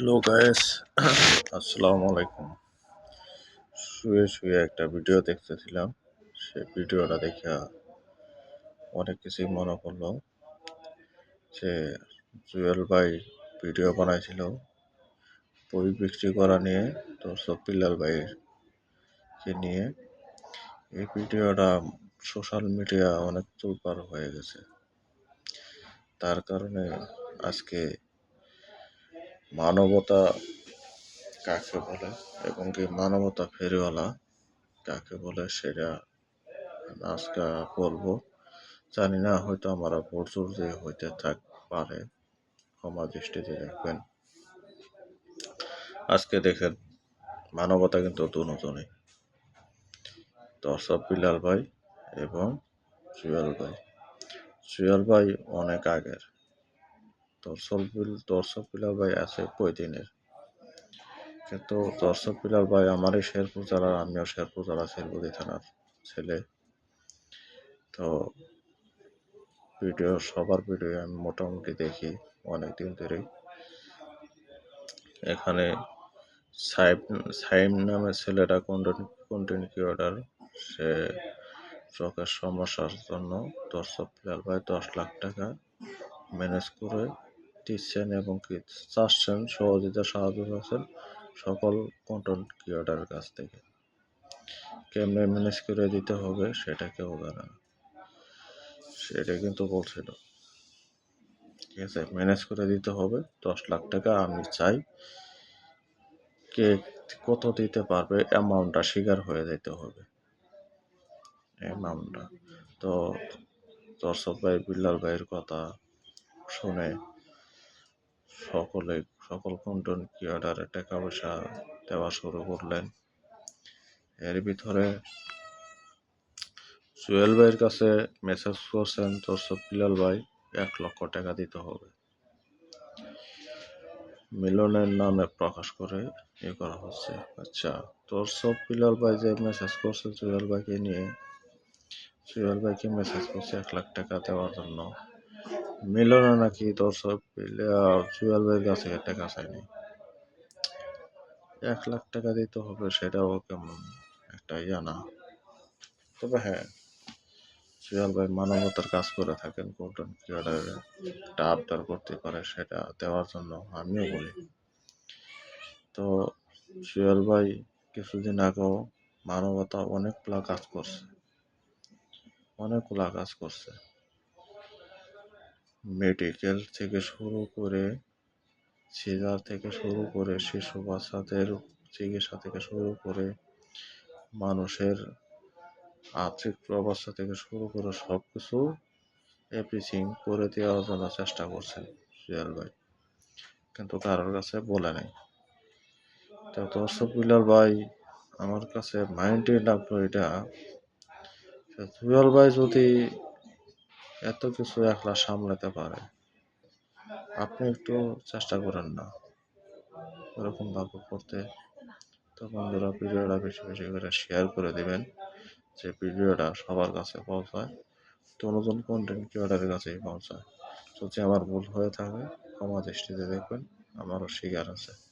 Hello guys আসসালামু আলাইকুম শুয়ে শুয়ে একটা ভিডিও দেখতেছিলাম। সেই ভিডিওটা দেখে অনেক কিছুই মনে পড়ল। যে জুয়েল ভাই ভিডিও বানাইছিল বই বিক্রি করা নিয়ে, তো সপিলাল ভাইকে নিয়ে। এই ভিডিওটা সোশ্যাল মিডিয়া অনেক তোলপার হয়ে গেছে। তার কারণে আজকে মানবতা কাকে বলে এবং কি মানবতা ফেরিওয়ালা কাকে বলে সেটা আজকে বলব। জানি না, হয়তো আমার প্রচুর যে হইতে থাক পারে, ক্ষমা দৃষ্টিতে দেখবেন। আজকে দেখেন, মানবতা কিন্তু দুজনেই দর্শক বিলাল ভাই এবং জুয়েল ভাই। জুয়েল ভাই অনেক আগের। বিল দর্শক বিলাল ভাই আছে কই কিন্তু দর্শক বিলাল ভাই আমারই শেরপুর জেলার আমিও শেরপুর জেলা শেরপুরি থানার ছেলে। তো ভিডিও সবার ভিডিও আমি মোটামুটি দেখি অনেক দিন ধরেই। এখানে সাইব সাইম নামের ছেলেটা কন্টেন্ট ক্রিয়েটার, সে চোখের সমস্যার জন্য দর্শক বিলাল ভাই দশ লাখ টাকা ম্যানেজ করে দিচ্ছেন এবং চাচ্ছেন সহযোগিতা সাহায্য করছেন সকল কন্টেন্ট ক্রিয়েটারের কাছ থেকে। কেমনে ম্যানেজ করে দিতে হবে সেটা কেউ জানে না সেটা কিন্তু বলছিল। ঠিক আছে ম্যানেজ করে দিতে হবে, দশ লাখ টাকা আমি চাই। কে কত দিতে পারবে অ্যামাউন্টটা স্বীকার হয়ে যেতে হবে। অ্যামাউন্টটা তো দর্শক ভাই, বিল্লাল ভাইয়ের কথা শুনে সকলে, সকল কন্টেন্ট ক্রিয়েটারে টাকা পয়সা দেওয়া শুরু করলেন? এর ভিতরে সুয়েল ভাইয়ের কাছে মেসেজ করছেন, তোর বিলাল ভাই, এক লক্ষ টাকা দিতে হবে। মিলনের নামে প্রকাশ করে এ করা হচ্ছে। আচ্ছা দর্শক বিলাল ভাই যে মেসেজ করছে জুয়েল ভাইকে নিয়ে জুয়েল ভাইকে মেসেজ করছে এক লাখ টাকা দেওয়ার জন্য। মিলনে নাকি দর্শক জুয়েল ভাইয়ের কাছে টাকা চায়নি। এক লাখ টাকা দিতে হবে, সেটাও কেমন একটা ইয়া না। তবে হ্যাঁ জুয়েল ভাই মানবতার কাজ করে থাকেন কন্টেন্ট ক্রিয়েটারে একটা আবদার করতে পারে, সেটা দেওয়ার জন্য আমিও বলি। তো জুয়েল ভাই কিছুদিন আগেও মানবতা অনেকগুলা কাজ করছে, অনেকগুলা কাজ করছে। মেডিকেল থেকে শুরু করে সিজার থেকে শুরু করে শিশু বাচ্চাদের চিকিৎসা থেকে শুরু করে মানুষের আর্থিক অবস্থা থেকে শুরু করে সব কিছু এভরিথিং করে দেওয়ার জন্য চেষ্টা করছে জুয়েল ভাই। কিন্তু কারোর কাছে বলে নাই। তো দর্শক বিলাল ভাই, আমার কাছে মাইন্ডে লাগল এটা। জুয়েল ভাই যদি এত কিছু একলা সামলাতে পারে। আপনি একটু চেষ্টা করেন না। এরকম এরকমভাবে করতে তো বন্ধুরা ভিডিওটা বেশি বেশি করে শেয়ার করে দিবেন, যে ভিডিওটা সবার কাছে পৌঁছায়, তো নতুন কন্টেন্ট ক্রিয়েটারের কাছেই পৌঁছায়। যদি আমার ভুল হয়ে থাকে, ক্ষমা দৃষ্টিতে দেখবেন, আমারও শিকার আছে।